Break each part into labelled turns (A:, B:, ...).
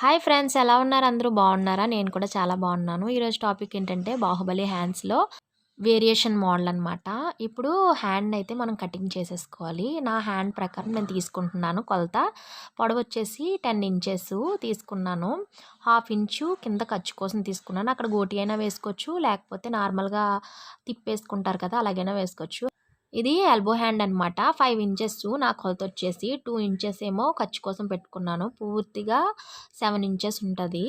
A: Hi friends ఎలా ఉన్నారు? అందరూ బాగున్నారా? నేను కూడా చాలా బాగున్నాను. ఈరోజు టాపిక్ ఏంటంటే బాహుబలి హ్యాండ్స్లో వేరియేషన్ మోడల్ అనమాట ఇప్పుడు హ్యాండ్ అయితే మనం కటింగ్ చేసేసుకోవాలి. నా హ్యాండ్ ప్రకారం నేను తీసుకుంటున్నాను కొలత. పొడవు వచ్చేసి టెన్ ఇంచెస్ తీసుకున్నాను. హాఫ్ ఇంచు కింద ఖర్చు కోసం తీసుకున్నాను. అక్కడ గోటి అయినా వేసుకోవచ్చు లేకపోతే నార్మల్గా తిప్పేసుకుంటారు కదా అలాగైనా వేసుకోవచ్చు. ఇది ఎల్బో హ్యాండ్ అనమాట ఫైవ్ ఇంచెస్ నా కొలత వచ్చేసి టూ ఇంచెస్ ఏమో ఖర్చు కోసం పెట్టుకున్నాను. పూర్తిగా సెవెన్ ఇంచెస్ ఉంటుంది.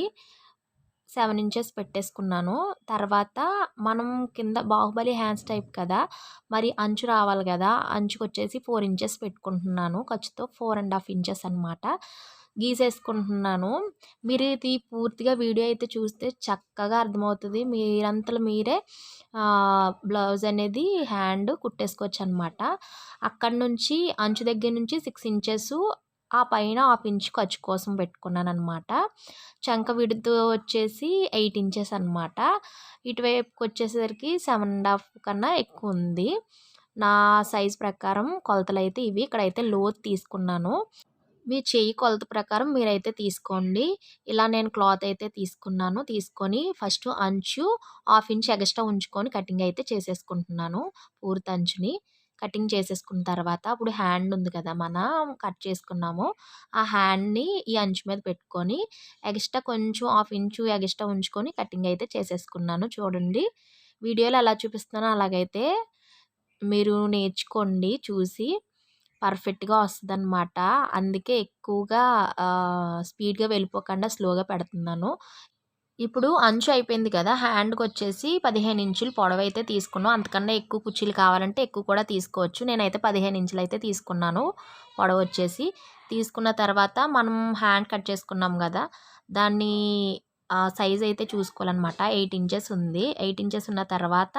A: సెవెన్ ఇంచెస్ పెట్టేసుకున్నాను. తర్వాత మనం కింద బాహుబలి హ్యాండ్స్ టైప్ కదా మరి అంచు రావాలి కదా అంచుకు వచ్చేసి ఫోర్ ఇంచెస్ పెట్టుకుంటున్నాను. ఖర్చుతో ఫోర్ అండ్ హాఫ్ ఇంచెస్ అనమాట గీసేసుకుంటున్నాను. మీరు ఇది పూర్తిగా వీడియో అయితే చూస్తే చక్కగా అర్థమవుతుంది. మీరంతలో మీరే బ్లౌజ్ అనేది హ్యాండ్ కుట్టేసుకోవచ్చు అనమాట అక్కడ నుంచి అంచు దగ్గర నుంచి సిక్స్ ఇంచెస్ ఆ పైన హాఫ్ ఇంచ్ ఖర్చు కోసం పెట్టుకున్నాను అనమాట చంక విడుతూ వచ్చేసి ఎయిట్ ఇంచెస్ అనమాట. ఇటువైపుకి వచ్చేసరికి సెవెన్ అండ్ హాఫ్ కన్నా ఎక్కువ ఉంది. నా సైజ్ ప్రకారం కొలతలు అయితే ఇవి. ఇక్కడైతే లోత్ తీసుకున్నాను. మీ చేయి కొలత ప్రకారం మీరైతే తీసుకోండి. ఇలా నేను క్లాత్ అయితే తీసుకున్నాను. తీసుకొని ఫస్ట్ అంచు హాఫ్ ఇంచ్ ఎగస్ట్రా ఉంచుకొని కటింగ్ అయితే చేసేసుకుంటున్నాను. పూర్తి అంచుని కటింగ్ చేసేసుకున్న తర్వాత అప్పుడు హ్యాండ్ ఉంది కదా మనం కట్ చేసుకున్నాము. ఆ హ్యాండ్ని ఈ అంచు మీద పెట్టుకొని ఎగస్ట్రా కొంచెం హాఫ్ ఇంచు ఎగస్ట్రా ఉంచుకొని కటింగ్ అయితే చేసేసుకున్నాను. చూడండి. వీడియోలో ఎలా చూపిస్తున్నానో అలాగైతే మీరు నేర్చుకోండి. చూసి పర్ఫెక్ట్గా వస్తుంది అనమాట అందుకే ఎక్కువగా స్పీడ్గా వెళ్ళిపోకుండా స్లోగా పెడుతున్నాను. ఇప్పుడు అంచు అయిపోయింది కదా హ్యాండ్కి వచ్చేసి పదిహేను ఇంచులు పొడవు అయితే తీసుకున్నాం. అంతకన్నా ఎక్కువ కుర్చీలు కావాలంటే ఎక్కువ కూడా తీసుకోవచ్చు. నేనైతే పదిహేను ఇంచులు అయితే తీసుకున్నాను పొడవు వచ్చేసి తీసుకున్న తర్వాత మనం హ్యాండ్ కట్ చేసుకున్నాం కదా దాన్ని సైజ్ అయితే చూసుకోవాలన్నమాట. ఎయిట్ ఇంచెస్ ఉంది. ఎయిట్ ఇంచెస్ ఉన్న తర్వాత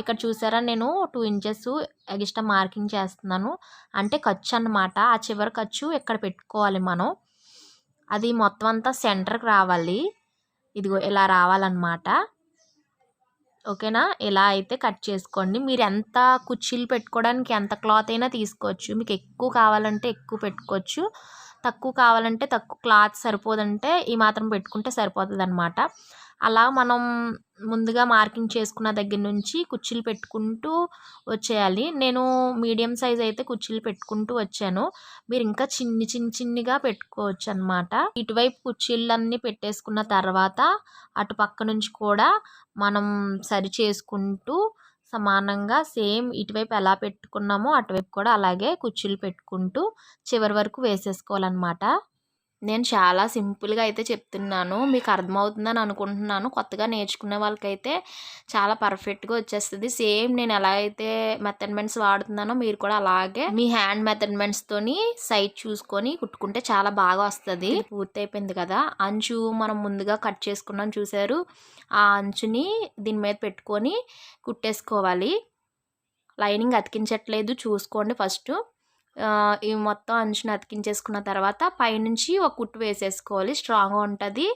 A: ఇక్కడ చూసారా నేను టూ ఇంచెస్ ఎగిస్ట్రా మార్కింగ్ చేస్తున్నాను. అంటే ఖర్చు అనమాట ఆ చివరి ఖర్చు ఇక్కడ పెట్టుకోవాలి మనం? అది మొత్తం అంతా సెంటర్కి రావాలి. ఇదిగో ఇలా రావాలన్నమాట. ఓకేనా? ఇలా అయితే కట్ చేసుకోండి. మీరు ఎంత కుర్చీలు పెట్టుకోవడానికి ఎంత క్లాత్ అయినా తీసుకోవచ్చు. మీకు ఎక్కువ కావాలంటే ఎక్కువ పెట్టుకోవచ్చు. తక్కువ కావాలంటే తక్కువ క్లాత్ సరిపోదంటే ఈ మాత్రం పెట్టుకుంటే సరిపోతుంది అనమాట అలా మనం ముందుగా మార్కింగ్ చేసుకున్న దగ్గర నుంచి కుర్చీలు పెట్టుకుంటూ వచ్చేయాలి. నేను మీడియం సైజ్ అయితే కుర్చీలు పెట్టుకుంటూ వచ్చాను. మీరు ఇంకా చిన్ని చిన్ని చిన్నిగా పెట్టుకోవచ్చు అనమాట ఇటువైపు కుర్చీలన్నీ పెట్టేసుకున్న తర్వాత అటు పక్క నుంచి కూడా మనం సరి చేసుకుంటూ సమానంగా సేమ్ ఇటువైపు ఎలా పెట్టుకున్నామో అటువైపు కూడా అలాగే కుర్చీలు పెట్టుకుంటూ చివరి వరకు వేసేసుకోవాలన్నమాట. నేను చాలా సింపుల్గా అయితే చెప్తున్నాను. మీకు అర్థమవుతుందని అనుకుంటున్నాను. కొత్తగా నేర్చుకునే వాళ్ళకైతే చాలా పర్ఫెక్ట్గా వచ్చేస్తుంది. సేమ్ నేను ఎలా అయితే మెథడ్మెంట్స్ వాడుతున్నానో మీరు కూడా అలాగే మీ హ్యాండ్ మెథడ్మెంట్స్తోని సైట్ చూసుకొని కుట్టుకుంటే చాలా బాగా వస్తుంది. పూర్తయిపోయింది కదా. అంచు మనం ముందుగా కట్ చేసుకున్నాం చూసారు. ఆ అంచుని దీని మీద పెట్టుకొని కుట్టేసుకోవాలి. లైనింగ్ అతికించట్లేదు. చూసుకోండి ఫస్ట్. ఈ మొత్తం అంచుని అతికించేసుకున్న తర్వాత పైనుంచి ఒక కుట్టు వేసేసుకోవాలి. స్ట్రాంగ్గా ఉంటుంది.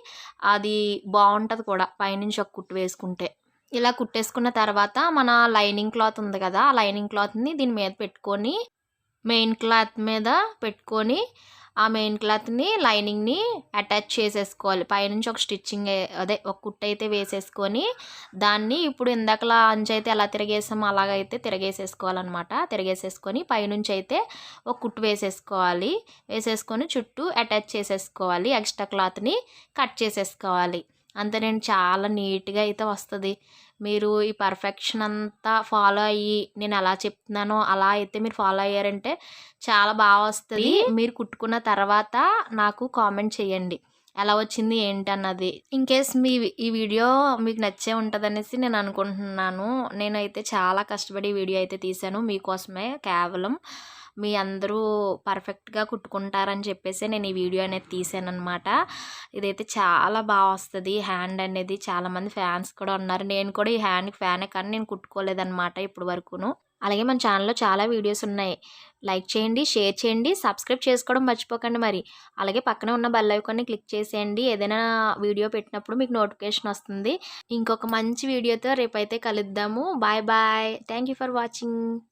A: అది బాగుంటుంది కూడా పైనుంచి ఒక కుట్టు వేసుకుంటే. ఇలా కుట్టేసుకున్న తర్వాత మన లైనింగ్ క్లాత్ ఉంది కదా ఆ లైనింగ్ క్లాత్ని దీని మీద పెట్టుకొని మెయిన్ క్లాత్ మీద పెట్టుకొని ఆ మెయిన్ క్లాత్ని లైనింగ్ని అటాచ్ చేసేసుకోవాలి. పైనుంచి ఒక స్టిచ్చింగ్ అదే ఒక కుట్టు అయితే వేసేసుకొని దాన్ని ఇప్పుడు ఇందాకలా అంచు అయితే ఎలా తిరిగేసామో అలాగైతే తిరిగేసేసుకోవాలన్నమాట. తిరగేసేసుకొని పైనుంచి అయితే ఒక కుట్టు వేసేసుకోవాలి. వేసేసుకొని చుట్టూ అటాచ్ చేసేసుకోవాలి. ఎక్స్ట్రా క్లాత్ని కట్ చేసేసుకోవాలి. అంతే నేను చాలా నీట్గా అయితే వస్తుంది. మీరు ఈ పర్ఫెక్షన్ అంతా ఫాలో అయ్యి నేను ఎలా చెప్తున్నానో అలా అయితే మీరు ఫాలో అయ్యారంటే చాలా బాగా వస్తుంది. మీరు కుట్టుకున్న తర్వాత నాకు కామెంట్ చేయండి. ఎలా వచ్చింది ఏంటి అన్నది ఇన్ కేస్ మీ ఈ వీడియో మీకు నచ్చే ఉంటుంది అనేసి నేను అనుకుంటున్నాను. నేనైతే చాలా కష్టపడి వీడియో అయితే తీశాను. మీకోసమే కేవలం మీ అందరూ పర్ఫెక్ట్గా కుట్టుకుంటారని చెప్పేసి నేను ఈ వీడియో అనేది తీసాను అనమాట ఇదైతే చాలా బాగా వస్తుంది. హ్యాండ్ అనేది చాలామంది ఫ్యాన్స్ కూడా ఉన్నారు. నేను కూడా ఈ హ్యాండ్కి ఫ్యానే కానీ నేను కుట్టుకోలేదన్నమాట ఇప్పుడు వరకును. అలాగే మన ఛానల్లో చాలా వీడియోస్ ఉన్నాయి. లైక్ చేయండి షేర్ చేయండి సబ్స్క్రైబ్ చేసుకోవడం మర్చిపోకండి మరి. అలాగే పక్కనే ఉన్న బెల్ ఐకాన్ని క్లిక్ చేసేయండి. ఏదైనా వీడియో పెట్టినప్పుడు మీకు నోటిఫికేషన్ వస్తుంది. ఇంకొక మంచి వీడియోతో రేపైతే కలుద్దాము. Bye bye. Thank for watching.